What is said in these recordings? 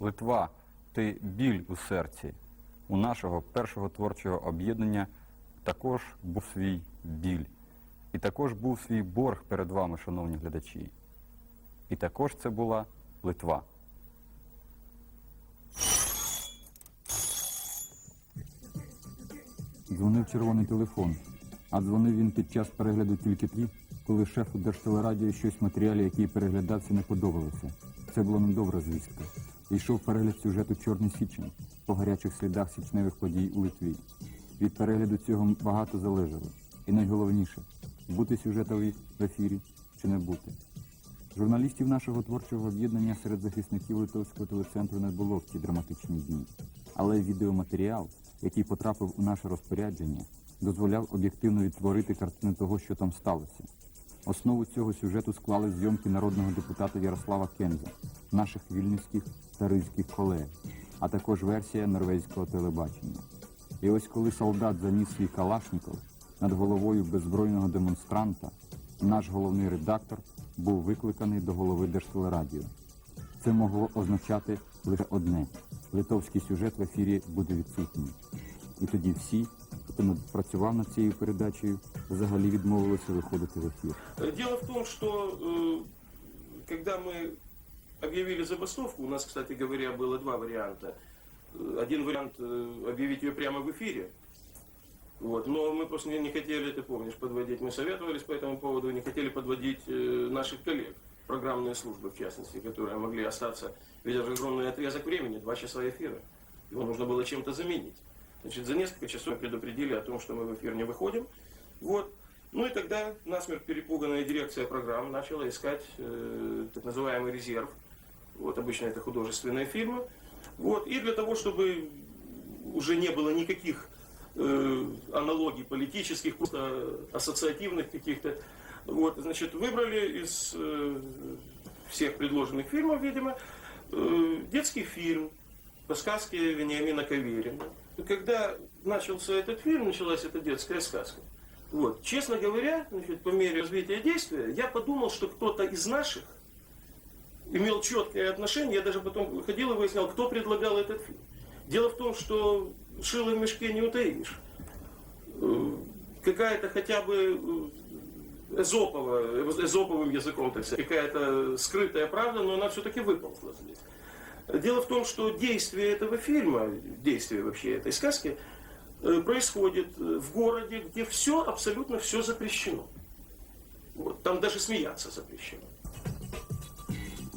Литва ти біль у серці. У нашого першого творчого об'єднання також був свій біль. І також був свій борг перед вами, шановні глядачі. І також це була Литва. Дзвонив червоний телефон, а дзвонив він під час перегляду тільки тоді, коли шефу Держтелерадіо щось матеріалі, який переглядався, не подобалося. Це була недобра звістка. Йшов перегляд сюжету Чорний січень по гарячих слідах січневих подій у Литві. Від перегляду цього багато залежало. І найголовніше бути сюжетові в ефірі чи не бути. Журналістів нашого творчого об'єднання серед захисників Литовського телецентру не було в ці драматичні дні. Але відеоматеріал, який потрапив у наше розпорядження, дозволяв об'єктивно відтворити картину того, що там сталося. Основу цього сюжету склали зйомки народного депутата Ярослава Кенза, наших вільнюських та ризьких колег, а також версія норвезького телебачення. І ось коли солдат заніс свій калашніков над головою беззбройного демонстранта, наш головний редактор був викликаний до голови Держтелерадіо. Це могло означати лише одне: литовський сюжет в ефірі буде відсутній. І тоді всі, хто над- працював над цією передачею, взагалі відмовилися виходити в ефір. Э, Дело в том, что э, когда мы объявили забастовку, у нас, кстати говоря, было два варианта. Один вариант э, объявить ее прямо в эфире. Вот. Но мы просто не, хотели, ты помнишь, подводить. Мы советовались по этому поводу, не хотели подводить э, наших коллег, программные службы в частности, которые могли остаться. Ведь это огромный отрезок времени, два часа эфира. Его нужно было чем-то заменить. Значит, за несколько часов предупредили о том, что мы в эфир не выходим. Вот. Ну и тогда насмерть перепуганная дирекция программ начала искать э, так называемый резерв. Вот обычно это художественные фильмы. Вот. И для того, чтобы уже не было никаких э, аналогий политических, просто ассоциативных каких-то, вот, значит, выбрали из э, всех предложенных фильмов, видимо, э, детский фильм по сказке Вениамина Каверина. Когда начался этот фильм, началась эта детская сказка. Вот. Честно говоря, значит, по мере развития действия, я подумал, что кто-то из наших имел четкое отношение. Я даже потом ходил и выяснял, кто предлагал этот фильм. Дело в том, что шило в мешке не утаишь. Э, Какая-то хотя бы э, эзопова, эзоповым языком, так сказать, какая-то скрытая правда, но она все-таки выползла здесь. Дело в том, что действие этого фильма, действие вообще этой сказки, э, происходит э, в городе, где все, абсолютно все запрещено. Вот, там даже смеяться запрещено.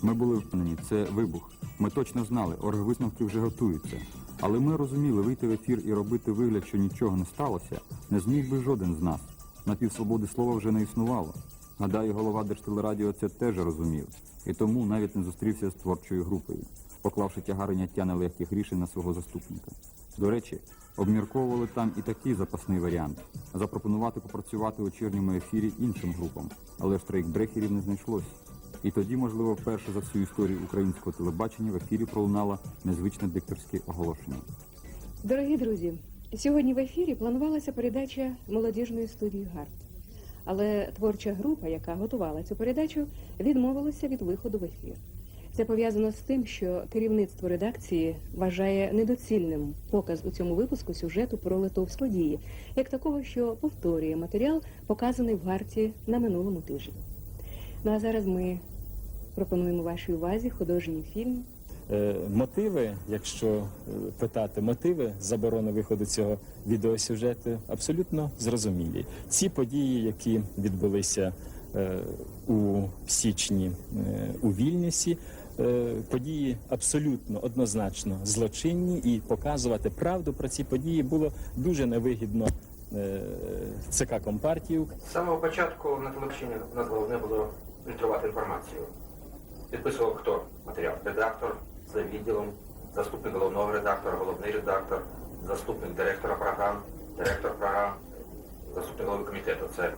Ми були впевнені, це вибух. Ми точно знали, оргвисновки вже готуються. Але ми розуміли, вийти в ефір і робити вигляд, що нічого не сталося, не зміг би жоден з нас. Напівсвободи слова вже не існувало. Гадаю, голова Держтелерадіо це теж розумів. І тому навіть не зустрівся з творчою групою, поклавши тягари няття нелегких рішень на свого заступника. До речі, обмірковували там і такий запасний варіант запропонувати попрацювати у вечірньому ефірі іншим групам, але ж трейкбрехерів не знайшлось. І тоді, можливо, вперше за всю історію українського телебачення в ефірі пролунало незвичне дикторське оголошення. Дорогі друзі, сьогодні в ефірі планувалася передача молодіжної студії ГАРД. Але творча група, яка готувала цю передачу, відмовилася від виходу в ефір. Це пов'язано з тим, що керівництво редакції вважає недоцільним показ у цьому випуску сюжету про литовські події, як такого, що повторює матеріал, показаний в гарті на минулому тижні. Ну а зараз ми пропонуємо вашій увазі художній фільм Е, Мотиви, якщо е, питати мотиви заборони виходу цього відеосюжету, абсолютно зрозумілі. Ці події, які відбулися е, у січні е, у Вільнюсі, е, події абсолютно однозначно злочинні, і показувати правду про ці події було дуже невигідно е, ЦК Компартії З самого початку на телебаченні у нас головне було фільтрувати інформацію. Підписував хто матеріал? Редактор за відділом, заступник головного редактора, головний редактор, заступник директора програм, директор програм, заступник голови комітету. Це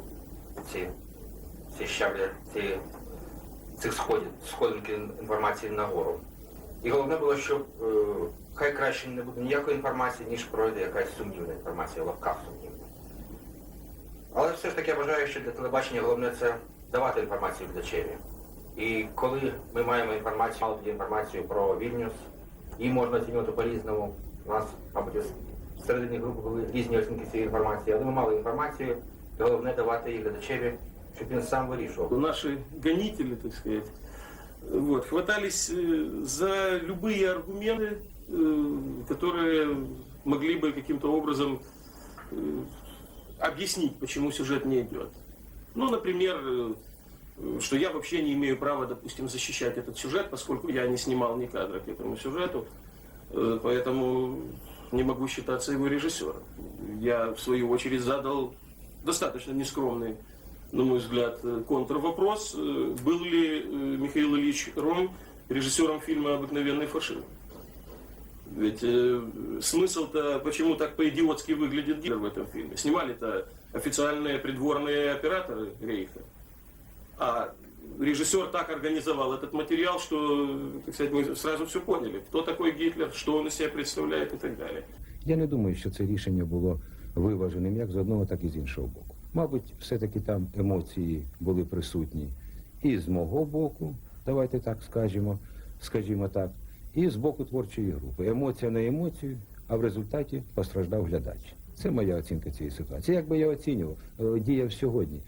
ці, ці щаблі, ці, цих сходів, сходинки інформації нагору. І головне було, щоб е, хай краще не буде ніякої інформації, ніж пройде якась сумнівна інформація, в лапках сумнівна. Але все ж таки я вважаю, що для телебачення головне це давати інформацію глядачеві. І коли ми маємо інформацію, мали тоді інформацію про Вільнюс, Її можна оцінювати по-різному. У нас, мабуть, всередині групи були різні оцінки цієї інформації, але ми мали інформацію, і головне давати її глядачеві, щоб він сам вирішував. Наши гонители, так сказать, вот, хватались э, за любые аргументы, э, которые могли бы каким-то образом э, объяснить, почему сюжет не идет. Ну, например, э, что я вообще не имею права, допустим, защищать этот сюжет, поскольку я не снимал ни кадра к этому сюжету, э, поэтому не могу считаться его режиссером. Я, в свою очередь, задал достаточно нескромный, на мой взгляд, э, контрвопрос. Э, Был ли Михаил Ильич Ром режиссером фильма «Обыкновенный фашизм»? Ведь э, смысл-то, почему так по-идиотски выглядит Гитлер в этом фильме? Снимали-то официальные придворные операторы Рейха. А режиссер так организовал этот материал, что, так сказать, мы сразу все поняли, кто такой Гитлер, что он из себя представляет и так далее. Я не думаю, що це рішення було виваженим як з одного, так і з іншого боку. Мабуть, все-таки там емоції були присутні і з мого боку, давайте так скажемо, скажімо так, і з боку творчої групи. Емоція на емоцію, а в результаті постраждав глядач. Це моя оцінка цієї ситуації. Як би я оцінював, е, діяв сьогодні.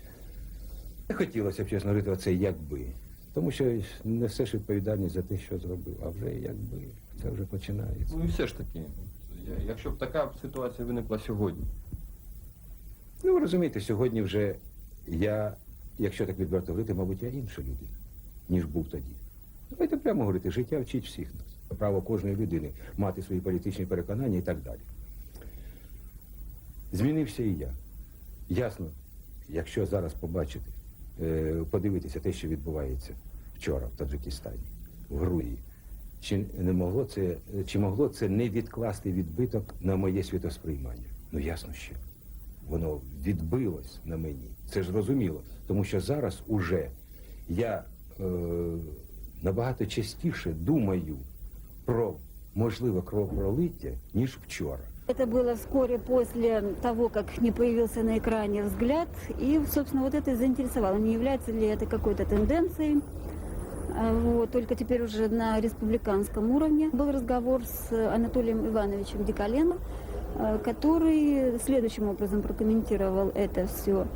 Не хотілося б, чесно говорити, оце якби. Тому що несеш відповідальність за те, що зробив, а вже якби це вже починається. Ну і все ж таки, якщо б така ситуація виникла сьогодні, Ну, ви розумієте, сьогодні вже я, якщо так відверто говорити, мабуть, я інша людина, ніж був тоді. Давайте прямо говорити, життя вчить всіх нас. Право кожної людини мати свої політичні переконання і так далі. Змінився і я. Ясно, якщо зараз побачити, подивитися те, що відбувається вчора в Таджикистані, в Грузії, чи не могло це, чи могло це не відкласти відбиток на моє світосприймання? Ну ясно, що воно відбилось на мені. Це ж зрозуміло. Тому що зараз уже я е, набагато частіше думаю про можливе кровопролиття, ніж вчора. Это было вскоре после того, как не появился на экране взгляд. И, собственно, вот это и заинтересовало. Не является ли это какой-то тенденцией? А, Вот, только теперь уже на республиканском уровне. Был разговор с Анатолием Ивановичем Диколенко, э, который следующим образом прокомментировал это все.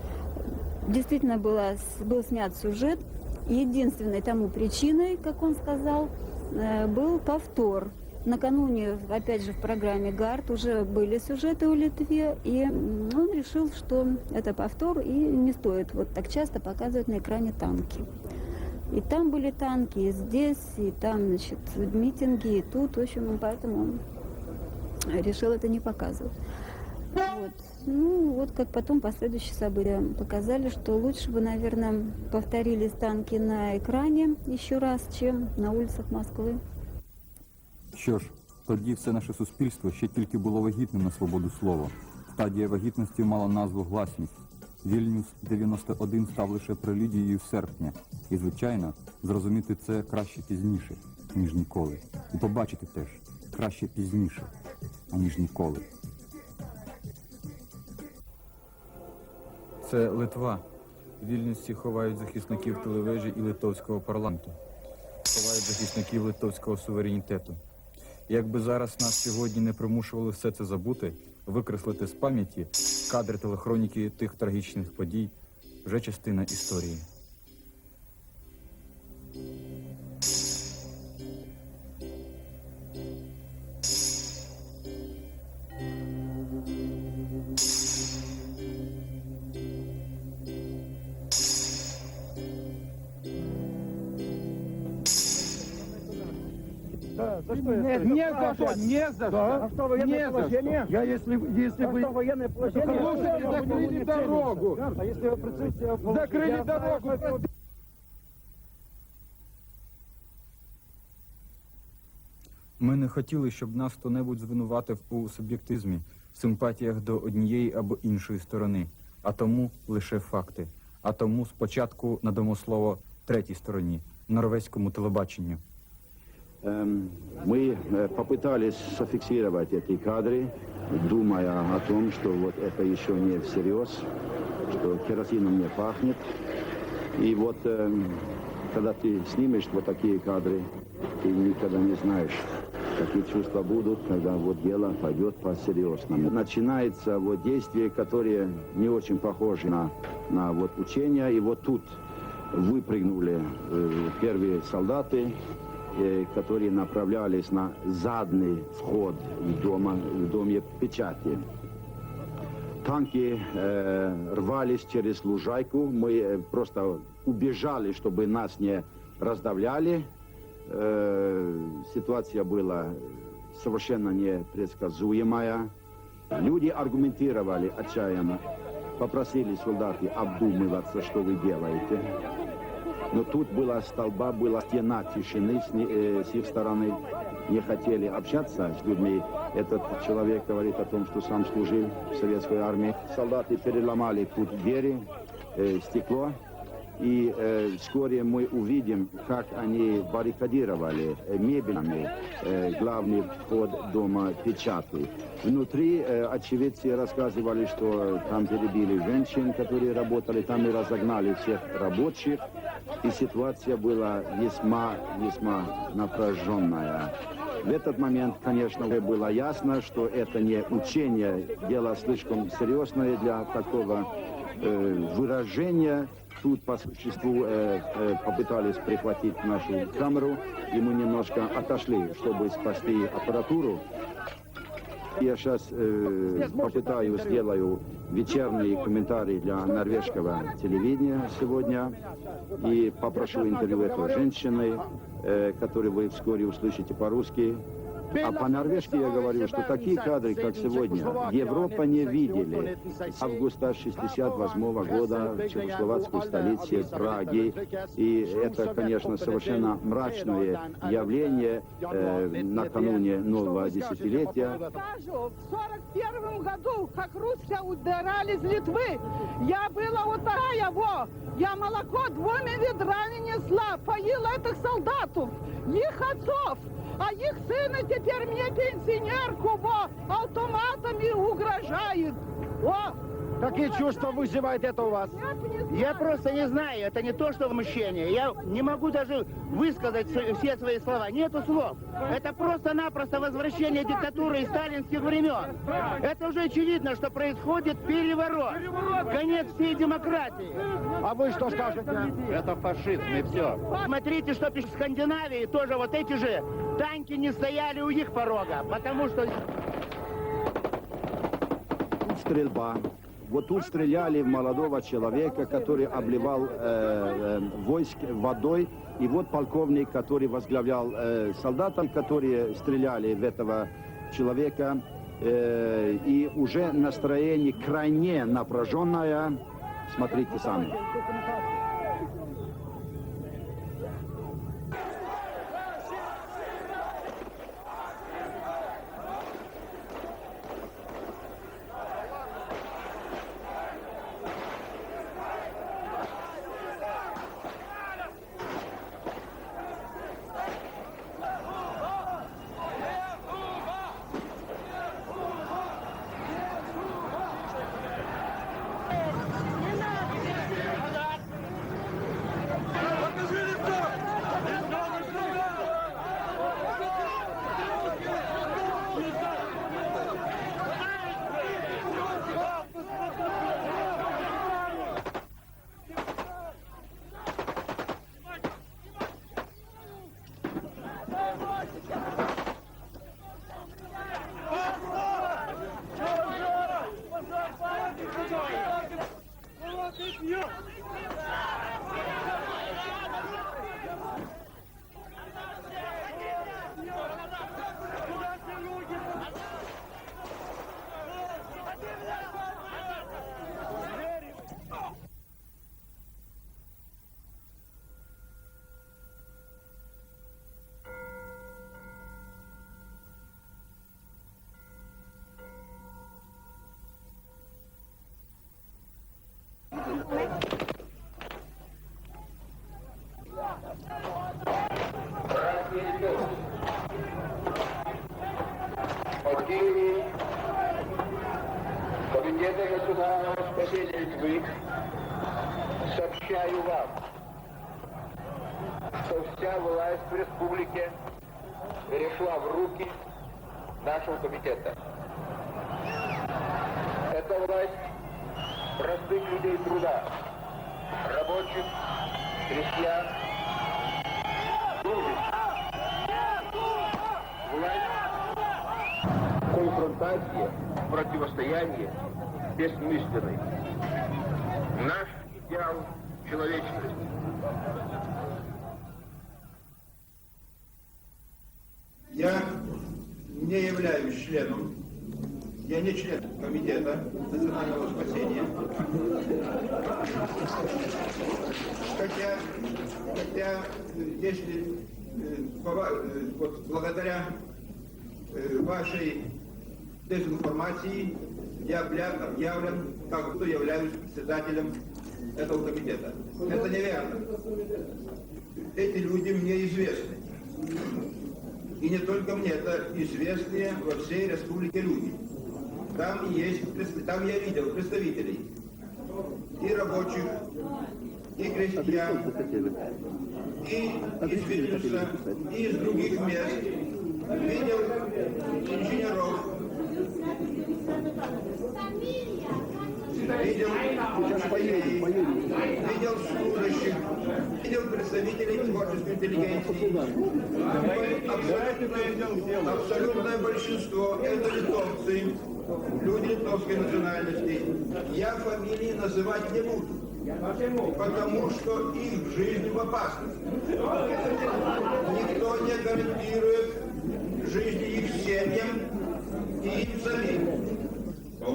Действительно была, был снят сюжет. Единственной тому причиной, как он сказал, э, был повтор. Накануне, опять же, в программе ГАРД уже были сюжеты о Литве, и он решил, что это повтор, и не стоит вот так часто показывать на экране танки. И там были танки, и здесь, и там, значит, митинги, и тут, в общем, поэтому он решил это не показывать. Вот. Ну, вот как потом последующие события показали, что лучше бы, наверное, повторились танки на экране еще раз, чем на улицах Москвы. Що ж, тоді все наше суспільство ще тільки було вагітним на свободу слова. Стадія вагітності мала назву гласність. Вільнюс 91 став лише прелюдією серпня. І, звичайно, зрозуміти це краще пізніше, ніж ніколи. І побачити теж краще пізніше, аніж ніколи. Це Литва. Вільнюсті ховають захисників телевежі і литовського парламенту. Ховають захисників литовського суверенітету. Якби зараз нас сьогодні не примушували все це забути, викреслити з пам'яті кадри телехроніки тих трагічних подій, вже частина історії. Нет, не за что, не за что. А что военное положение? Я если, если бы... что военное положение? Слушайте, закрыли дорогу. А если вы присутствие... Закрыли дорогу. Ми не хотіли, щоб нас хто-небудь звинуватив у суб'єктизмі, симпатіях до однієї або іншої сторони, а тому лише факти. А тому спочатку надамо слово третій стороні норвезькому телебаченню. Эм, Мы э, попытались зафиксировать эти кадры, думая о том, что вот это еще не всерьез, что керосином не пахнет. И вот эм, когда ты снимешь вот такие кадры, ты никогда не знаешь, как такие чувства будут, когда вот дело пойдет по-серьезному. Начинается вот действие, которые не очень похожи на, на вот учения. И вот тут выпрыгнули э, первые солдаты, которые направлялись на задний вход в, дома, в доме печати. Танки э, рвались через лужайку. Мы э, просто убежали, чтобы нас не раздавляли. Э, ситуация была совершенно непредсказуемая. Люди аргументировали отчаянно, попросили солдаты обдумываться, что вы делаете. Но тут была столба, была стена тишины с, э, с их стороны. Не хотели общаться с людьми. Этот человек говорит о том, что сам служил в советской армии. Солдаты переломали тут двери, э, стекло. И э, вскоре мы увидим, как они баррикадировали э, мебелями э, главный вход дома печати. Внутри э, очевидцы рассказывали, что там перебили женщин, которые работали, там и разогнали всех рабочих. И ситуация была весьма, весьма напряженная. В этот момент, конечно, было ясно, что это не учение, дело слишком серьезное для такого э, выражения. Тут по существу э, э, попытались прихватить нашу камеру, и мы немножко отошли, чтобы спасти аппаратуру. Я сейчас попытаюсь, сделаю вечерний комментарий для норвежского телевидения сегодня и попрошу интервью этой женщины, э, которую вы вскоре услышите по-русски. А по-норвежски я говорю, что такие кадры, как сегодня, Европа не видели августа 68 года в чехословацкой столице Праги. И это, конечно, совершенно мрачное явление э, накануне нового десятилетия. Скажу, в 41 году, как русские ударали из Литвы, я была такая, во, я молоко двумя ведрами несла, поила этих солдатов, их отцов, а их сына теперь мне пенсионерку, во, автоматами угрожает. О, Какие чувства вызывает это у вас? я просто не знаю, это не то, что возмущение. Я не могу даже высказать все свои слова. Нету слов. Это просто-напросто возвращение диктатуры и сталинских времен. Это уже очевидно, что происходит переворот. Конец всей демократии. А вы что скажете? Это фашизм и все. Смотрите, что пишет в Скандинавии. Тоже вот эти же танки не стояли у их порога. Потому что стрельба. Вот тут стреляли в молодого человека, который обливал э, э, войск водой. И вот полковник, который возглавлял э, солдатам, которые стреляли в этого человека. Э, и уже настроение крайне напряженное. Смотрите сами. Спасения Литвы сообщаю вам, что вся власть в республике перешла в руки нашего комитета. Это власть простых людей труда, рабочих, крестьян, служащих. Власть конфронтации, противостояние бессмысленной. Наш идеал человечности. Я не являюсь членом, я не член комитета национального спасения. Хотя, хотя если э, э, вот благодаря э, вашей дезинформации я объявлен, как будто являюсь председателем этого комитета. Это неверно. Эти люди мне известны. И не только мне, это известные во всей республике люди. Там есть, там я видел представителей и рабочих, и крестьян, и из Вильнюса, и из других мест. Видел инженеров, видел учителей, видел служащих, видел представителей творческой интеллигенции. Абсолютное, абсолютное большинство это литовцы, люди литовской национальности. Я фамилии называть не буду. Потому что их жизнь в опасности. Никто не гарантирует жизни их семьям и им самим.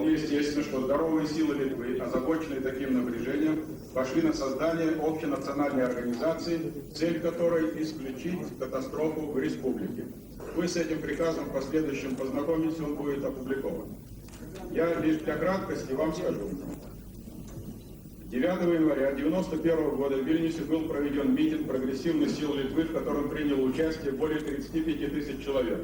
Вполне естественно, что здоровые силы Литвы, озабоченные таким напряжением, пошли на создание общенациональной организации, цель которой – исключить катастрофу в республике. Вы с этим приказом в последующем познакомитесь, он будет опубликован. Я лишь для краткости вам скажу. 9 января 1991 года в Вильнюсе был проведен митинг прогрессивных сил Литвы, в котором приняло участие более 35 тысяч человек.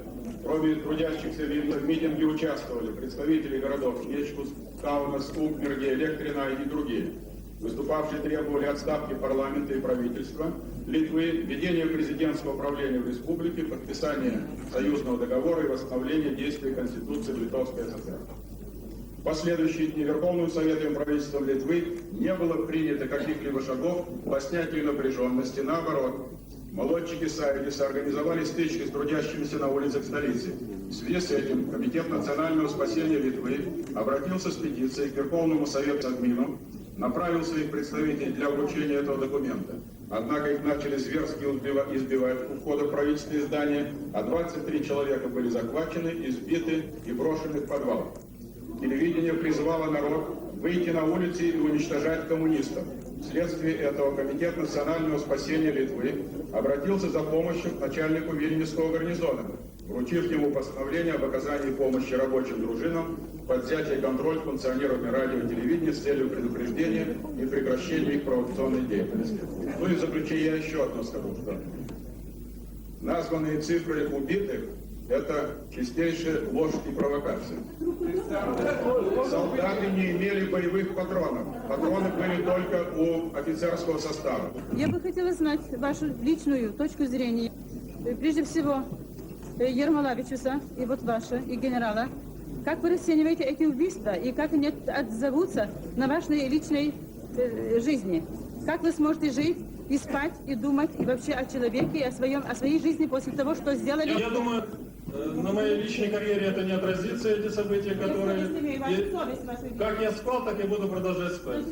Кроме трудящихся Вильнюса в митинге участвовали представители городов Нечкус, Каунас, Укмерги, Электрина и другие. Выступавшие требовали отставки парламента и правительства Литвы, введения президентского правления в республике, подписания союзного договора и восстановления действий Конституции Литовской ССР. В последующие дни Верховным Советом и Литвы не было принято каких-либо шагов по снятию напряженности. Наоборот, молодчики Сайдиса организовали стычки с трудящимися на улицах столицы. В связи с этим Комитет национального спасения Литвы обратился с петицией к Верховному Совету админу, направил своих представителей для вручения этого документа. Однако их начали зверски избивать у входа в правительственные здания, а 23 человека были захвачены, избиты и брошены в подвал. Телевидение призывало народ выйти на улицы и уничтожать коммунистов. Вследствие этого Комитет национального спасения Литвы обратился за помощью к начальнику Вильнюсского гарнизона, вручив ему постановление об оказании помощи рабочим дружинам под взятие контроль функционерами радио и телевидения с целью предупреждения и прекращения их провокационной деятельности. Ну и заключение я еще одно скажу, что названные цифры убитых – это чистейшая ложь и провокация. Солдаты не имели боевых патронов. Патроны были только у офицерского состава. Я бы хотела знать вашу личную точку зрения. Э, Прежде всего, э, Ермолавичуса, и вот ваша, и генерала. Как вы расцениваете эти убийства, и как они от- отзовутся на вашей личной э, жизни? Как вы сможете жить и спать, и думать, и вообще о человеке, и о, своем, о своей жизни после того, что сделали? Я думаю, на моей личной карьере это не отразится, эти события, которые... И Как я спал, так и буду продолжать спать.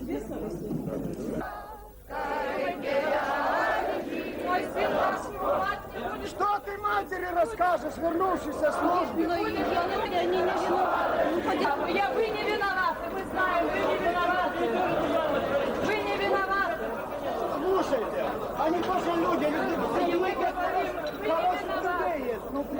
Что ты матери расскажешь, вернувшись со службы? Я не виновата. Я, вы не виноваты, мы знаем, вы не виноваты. Вы не виноваты. Слушайте, они тоже люди, люди И мы говорим, вы не хороших людей виноваты. есть. Ну, Я причем говорю,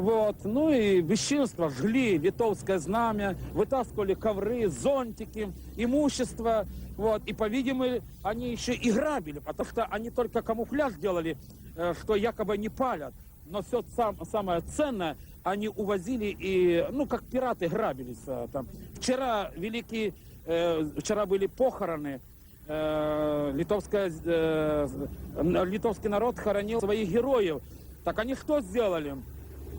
вот, ну и бесчинство, жгли литовское знамя, вытаскивали ковры, зонтики, имущество, вот, и, по-видимому, они еще и грабили, потому что они только камуфляж делали, э, что якобы не палят, но все сам, самое ценное они увозили и, ну, как пираты грабились э, там. Вчера великий, э, вчера были похороны, э, литовская, э, литовский народ хоронил своих героев. Так они что сделали?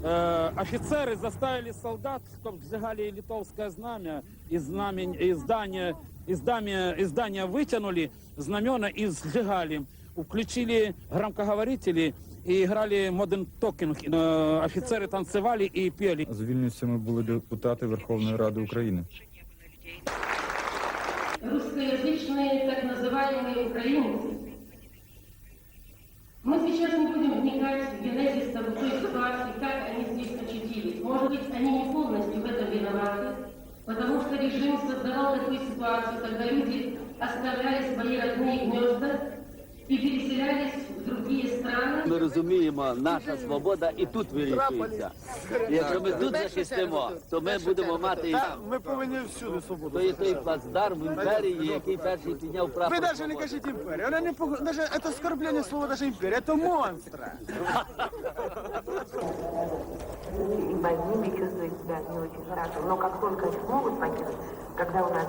Э, офицеры заставили солдат, чтобы сжигали литовское знамя, из, знамень, из, здания, из, здания, из здания вытянули знамена и сжигали. Включили громкоговорители и играли Modern Talking. Э, офицеры танцевали и пели. Звільнюються були депутати Верховної Ради України. русскоязычные так называемые украинцы. Мы сейчас не будем вникать в генезис той ситуации, как они здесь очутились. Может быть, они не полностью в этом виноваты, потому что режим создавал такую ситуацию, когда люди оставляли свои родные гнезда и переселялись. Ми розуміємо, наша свобода і тут вирішується. Якщо ми тут захистимо, то ми будемо мати Ми повинні всюди свободу. то є той плацдарм в імперії, який перший підняв Ви навіть не кажіть імперія. Вона не пох... даже это оскорбление слова даже імперія, це монстра. больными чувствуют себя не очень хорошо. Но как только их могут покинуть, когда у нас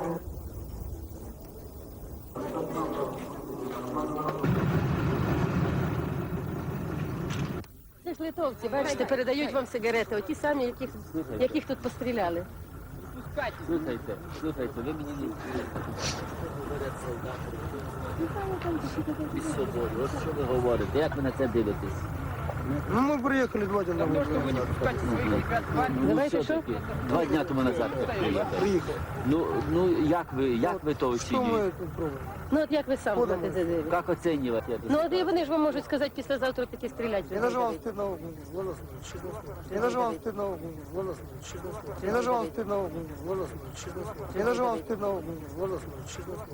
Це ж литовці, бачите, передають вам сигарети, оті самі, яких, яких тут постріляли. Слухайте, слухайте, ви мені не говорять солдати. Ось що ви говорите, як ви на це дивитесь? Ну ми приїхали два дні назад. Ну, Давайте все-таки, два дня тому назад ви приїхали. Ну, ну як ви, як ви то оцінюєте? Ну от як ви сам будете це дивитися? Як оцінювати? Ну от і вони ж вам можуть сказати післязавтра таки стріляти. Я даже вам стыдно голос Я даже вам стыдно голос Я даже вам стыдно голос Я даже вам стыдно голос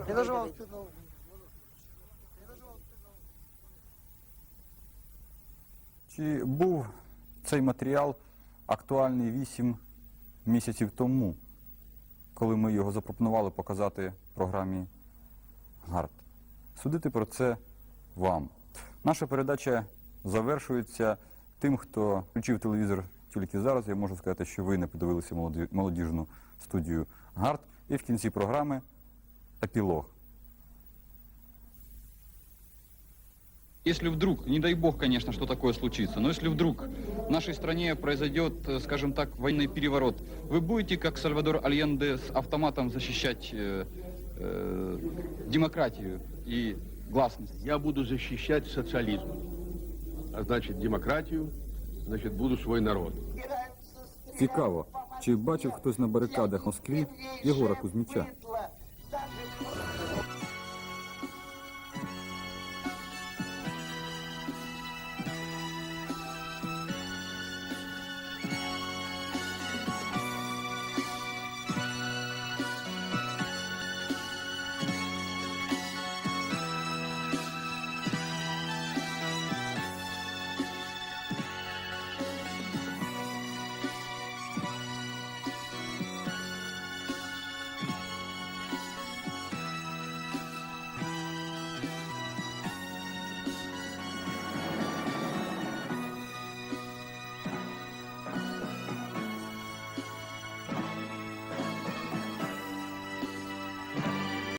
Я даже вам стыдно Чи був цей матеріал актуальний 8 місяців тому, коли ми його запропонували показати програмі Гард? Судити про це вам. Наша передача завершується тим, хто включив телевізор тільки зараз. Я можу сказати, що ви не подивилися молоді- молодіжну студію Гард. І в кінці програми епілог. Если вдруг, не дай бог, конечно, что такое случится, но если вдруг в нашей стране произойдет, э, скажем так, военный переворот, вы будете, как Сальвадор Альенде, с автоматом защищать э, э, демократию и гласность? Я буду защищать социализм, а значит демократию, значит буду свой народ. Цікаво, чи бачив хтось на барикадах в Москві Єгора Кузьміча?